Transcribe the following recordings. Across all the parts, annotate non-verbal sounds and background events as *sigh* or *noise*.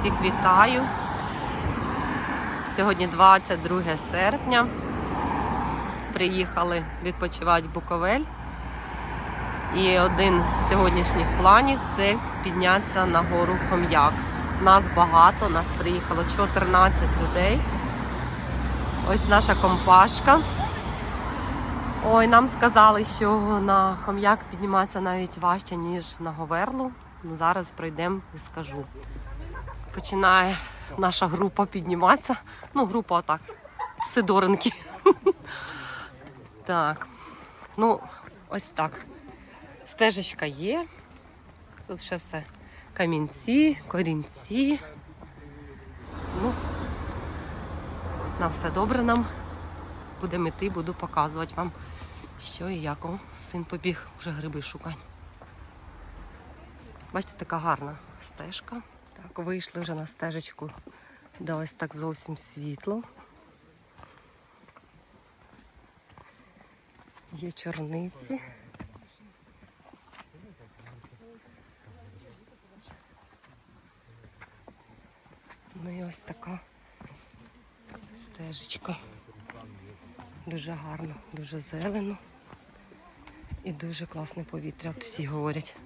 Всіх вітаю. Сьогодні 22 серпня. Приїхали відпочивати в Буковель. І один з сьогоднішніх планів це піднятися на гору Хом'як. Нас багато, нас приїхало 14 людей. Ось наша компашка. Ой, нам сказали, що на хом'як підніматися навіть важче, ніж на Говерлу. Зараз пройдемо і скажу. Починає наша група підніматися. Ну, група отак. Сидоренки. Так. Ну, ось так. Стежечка є. Тут ще все. Камінці, корінці. Ну, на все добре нам. Будемо йти, буду показувати вам, що і як. О, син побіг вже гриби шукати. Бачите, така гарна стежка. Так, вийшли вже на стежечку, де ось так зовсім світло. Є чорниці. Ну і ось така стежечка. Дуже гарно, дуже зелено і дуже класне повітря. От всі говорять.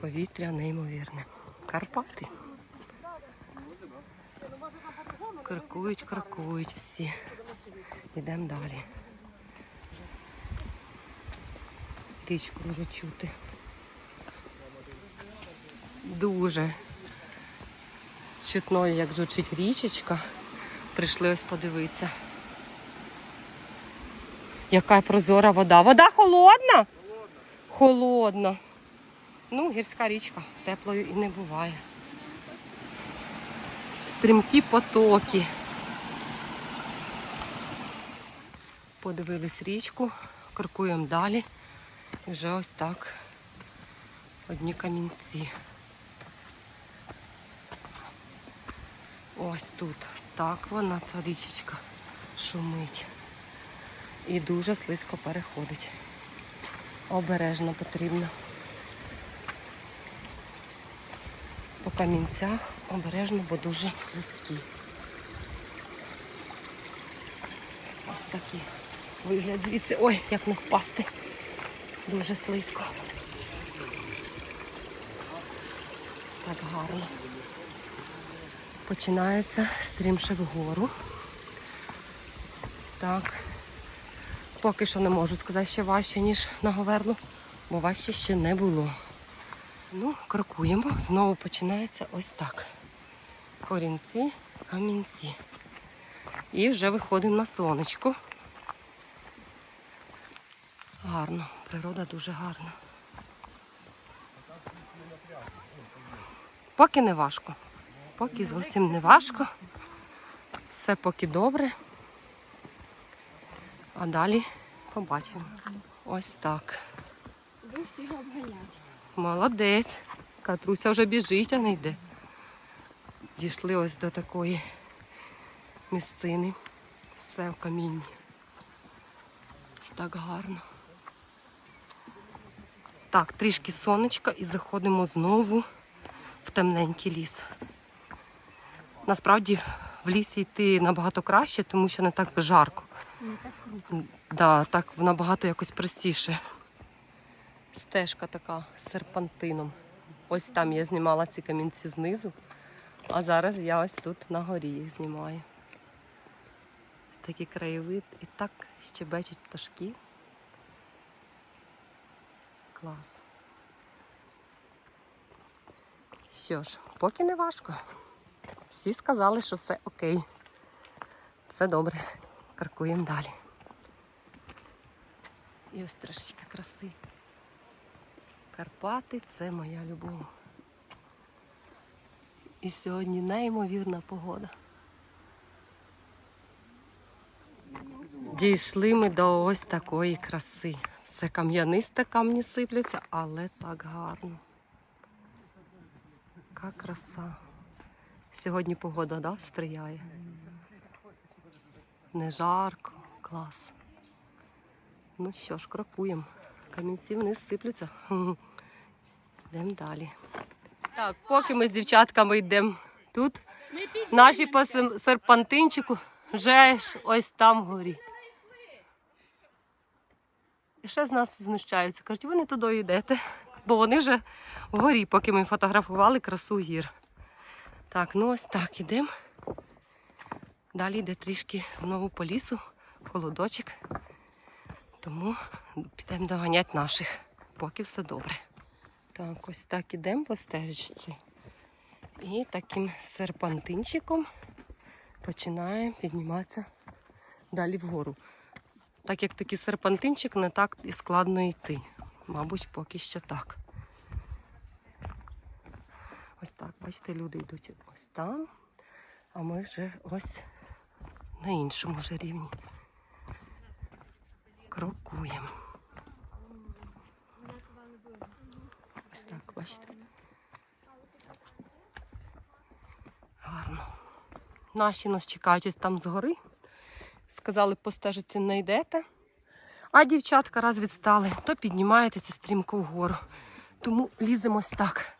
Повітря неймовірне. Карпати. Крокують, крокують всі. Йдемо далі. Річку вже чути. Дуже чутно, як жучить річечка. Прийшли ось подивитися. Яка прозора вода. Вода холодна? Холодна. Ну, гірська річка теплою і не буває. Стрімкі потоки. Подивились річку, крокуємо далі. І вже ось так. Одні камінці. Ось тут. Так вона, ця річечка, шумить. І дуже слизько переходить. Обережно потрібно. Камінцях обережно, бо дуже слизькі. Ось такий вигляд звідси. Ой, як не впасти. Дуже слизько. Ось так гарно. Починається стрімше вгору. Так. Поки що не можу сказати, що важче, ніж на Говерлу, бо важче ще не було. Ну, крокуємо. Знову починається ось так. Корінці, камінці. І вже виходимо на сонечко. Гарно, природа дуже гарна. Поки не важко. Поки зовсім не важко. Все поки добре. А далі побачимо. Ось так. Ви всіх обганять. Молодець. Катруся вже біжить, а не йде. Дійшли ось до такої місцини. Все в камінні. Ось так гарно. Так, трішки сонечка і заходимо знову в темненький ліс. Насправді в лісі йти набагато краще, тому що не так жарко. Да, так набагато якось простіше. Стежка така з серпантином. Ось там я знімала ці камінці знизу, а зараз я ось тут на горі їх знімаю. Ось такий краєвид і так щебечуть пташки. Клас. Що ж, поки не важко. Всі сказали, що все окей. Все добре. Каркуємо далі. І ось трошечки краси. Карпати це моя любов. І сьогодні неймовірна погода. Дійшли ми до ось такої краси. Все кам'янисте, камні сипляться, але так гарно. Яка краса. Сьогодні погода да, сприяє. Не жарко, клас. Ну що ж, крокуємо. Камінці вниз сиплються. *laughs* Йдемо далі. Так, поки ми з дівчатками йдемо тут, наші по серпантинчику вже ось там вгорі. І ще з нас знущаються. Кажуть, ви не туди йдете, бо вони вже вгорі, поки ми фотографували красу гір. Так, ну ось так ідемо. Далі йде трішки знову по лісу, холодочок. Тому підемо доганяти наших, поки все добре. Так, ось так ідемо по стежечці. І таким серпантинчиком починаємо підніматися далі вгору. Так як такий серпантинчик, не так і складно йти. Мабуть, поки що так. Ось так, бачите, люди йдуть ось там, а ми вже ось на іншому вже рівні. Крокуємо. Ось так, бачите. Гарно. Наші нас чекають ось там згори. Сказали, по не йдете. А дівчатка раз відстали, то піднімаєтеся стрімко вгору. Тому ліземо ось так.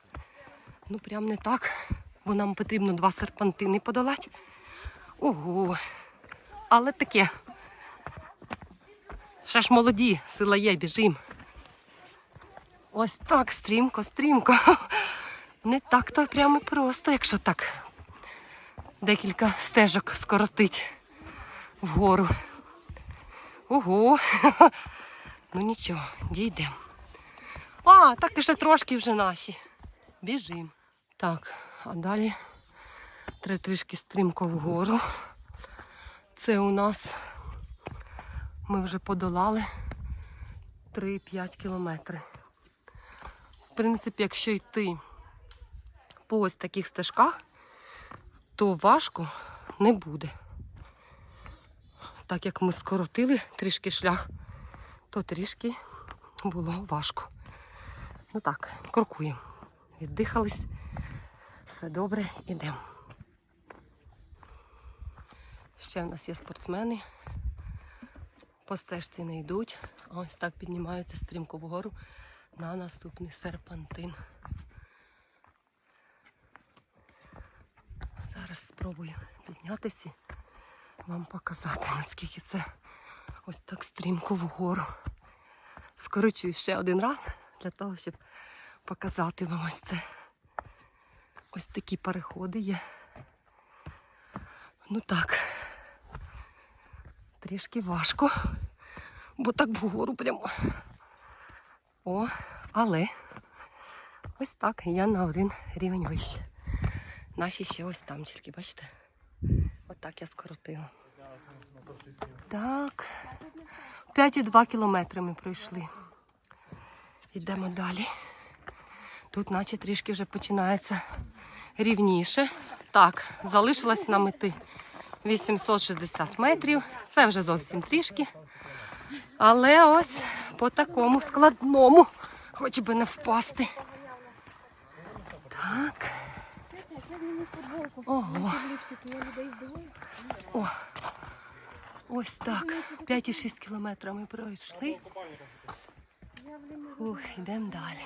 Ну, прям не так, бо нам потрібно два серпантини подолати. Ого. Але таке. Ще ж молоді, сила є, біжим. Ось так, стрімко, стрімко. *laughs* Не так то прямо просто, якщо так декілька стежок скоротить вгору. Ого. *laughs* Ну нічого, дійдемо. А, так і ще трошки вже наші. Біжим. Так, а далі треба трішки стрімко вгору. Це у нас ми вже подолали 3-5 кілометри. Принципі, якщо йти по ось таких стежках, то важко не буде. Так як ми скоротили трішки шлях, то трішки було важко. Ну так, крокуємо. Віддихались. Все добре, ідемо. Ще в нас є спортсмени. По стежці не йдуть, ось так піднімаються стрімко вгору на наступний серпантин. Зараз спробую піднятися вам показати, наскільки це ось так стрімко вгору. Скорочую ще один раз для того, щоб показати вам ось це. Ось такі переходи є. Ну так, трішки важко, бо так вгору прямо. О, але ось так, я на один рівень вище. Наші ще ось там тільки, бачите? Отак я скоротила. Так. 5,2 кілометри ми пройшли. Йдемо далі. Тут, наче трішки вже починається рівніше. Так, залишилось нам іти 860 метрів. Це вже зовсім трішки. Але ось по такому складному, хоч би не впасти. Так. Ого. О, ось так. 5,6 кілометрів ми пройшли. Ух, йдемо далі.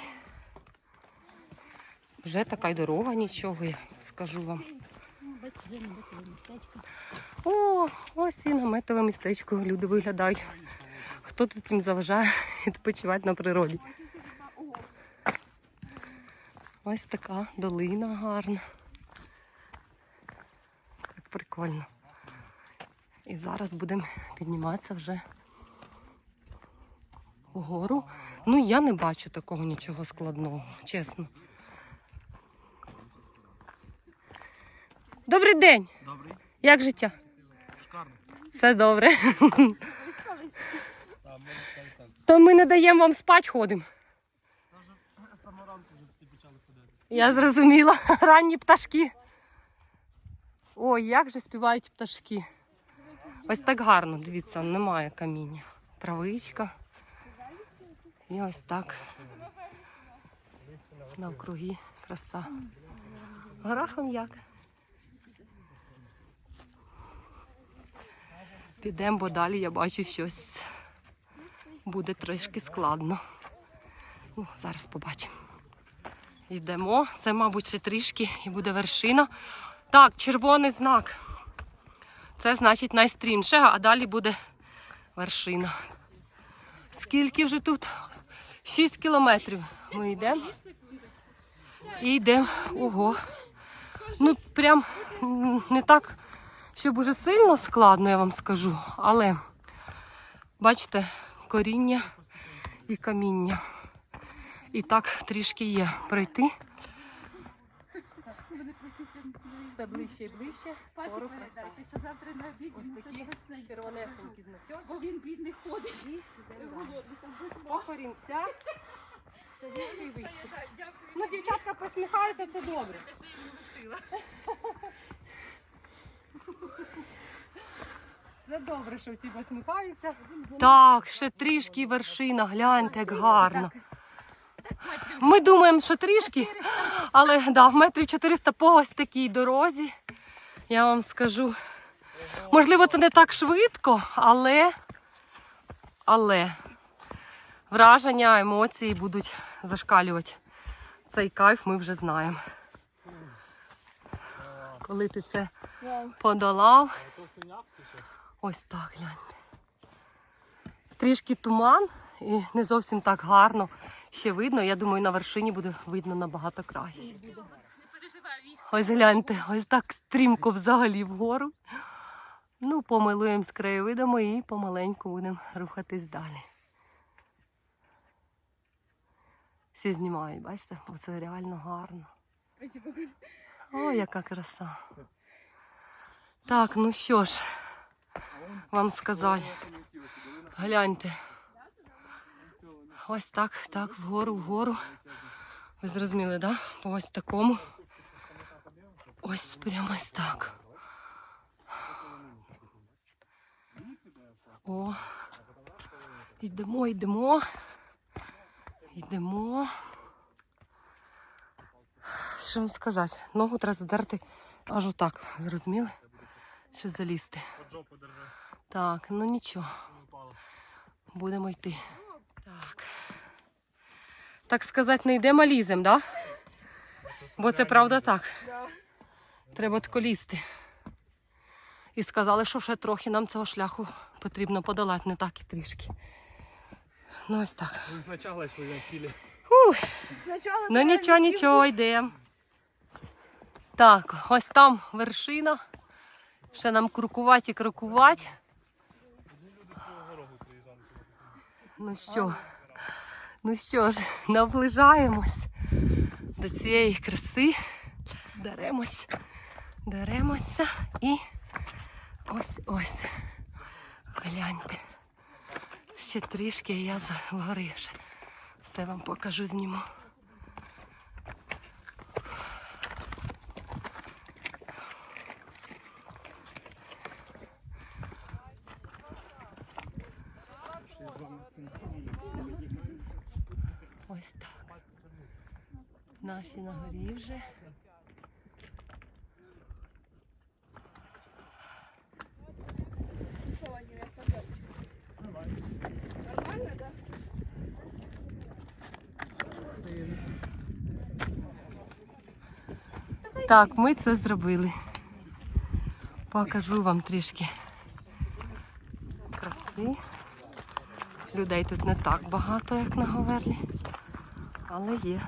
Вже така й дорога, нічого, я скажу вам. О, ось і наметове містечко. Люди виглядають. Хто тут їм заважає відпочивати на природі? Ось така долина гарна. Так прикольно. І зараз будемо підніматися вже вгору. Ну, я не бачу такого нічого складного, чесно. Добрий день! Добрий, Як життя? шикарно. Все добре. То ми не даємо вам спати ходимо. Я зрозуміла. *laughs* Ранні пташки. Ой, як же співають пташки. Ось так гарно, дивіться, немає каміння. Травичка. І ось так. Навкруги краса. Гора Хом'як. Підемо, бо далі я бачу щось буде трошки складно. Ну, зараз побачимо. Йдемо. Це, мабуть, ще трішки і буде вершина. Так, червоний знак. Це значить найстрімше, а далі буде вершина. Скільки вже тут? 6 кілометрів. Ми йдемо. І йдемо. Ого. Ну, прям не так, щоб уже сильно складно, я вам скажу, але бачите, коріння і каміння. І так трішки є пройти. Все ближче і ближче. Скоро краса. що завтра на обід Ось такі червонесенькі значок. бо він бідний ходить. По корінця. Все вище і вище. Ну, дівчатка посміхаються, це добре. *laughs* Це добре, що всі посміхаються. Так, ще трішки вершина, гляньте, як гарно. Ми думаємо, що трішки, але да, метрів 400 по ось такій дорозі. Я вам скажу. Можливо, це не так швидко, але, але враження, емоції будуть зашкалювати. Цей кайф ми вже знаємо. Коли ти це подолав, Ось так гляньте. Трішки туман і не зовсім так гарно ще видно. Я думаю, на вершині буде видно набагато краще. Ось гляньте, ось так стрімко взагалі вгору. Ну, помилуємо з краєвидами і помаленьку будемо рухатись далі. Всі знімають, бачите? Бо це реально гарно. О, яка краса. Так, ну що ж, вам сказати. Гляньте. Ось так, так, вгору, вгору. Ви зрозуміли? Да? По ось такому. Ось прямо ось так. О. Йдемо, йдемо. Йдемо. Що вам сказати? Ногу треба задерти аж отак, зрозуміли? Щоб залізти. Так, ну нічого. Будемо йти. Так. Так сказати, не йдемо, лізем, да? Бо це правда так. Треба тако лізти. І сказали, що ще трохи нам цього шляху потрібно подолати, не так і трішки. Ну ось так. Спочатку йшли на. Ух. Ну нічого, нічого, йдемо. Так, ось там вершина. Ще нам крокувати і крокувати. Ну що, ну що ж, наближаємось до цієї краси. Даремось, даремося і ось ось. Гляньте. Ще трішки я згори. Все вам покажу, зніму. Ось так. Наші на горі вже. Нормально, да? Так, ми це зробили. Покажу вам трішки краси. Людей тут не так багато, як на Говерлі, але є.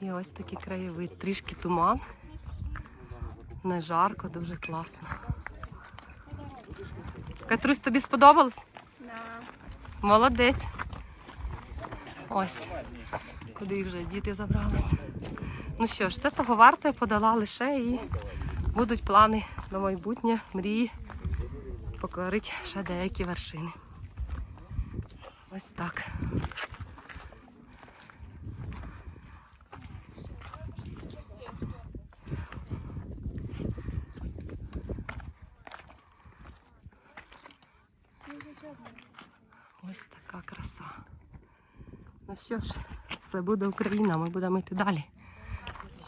І ось такий краєвид. Трішки туман. Не жарко, дуже класно. Катрусь, тобі сподобалось? Молодець. Ось. Куди вже діти забралися. Ну що ж, це того варто, я подала лише і будуть плани на майбутнє, мрії покорити ще деякі вершини. Ось так. Ось така краса. Ну що ж, все буде Україна, ми будемо йти далі.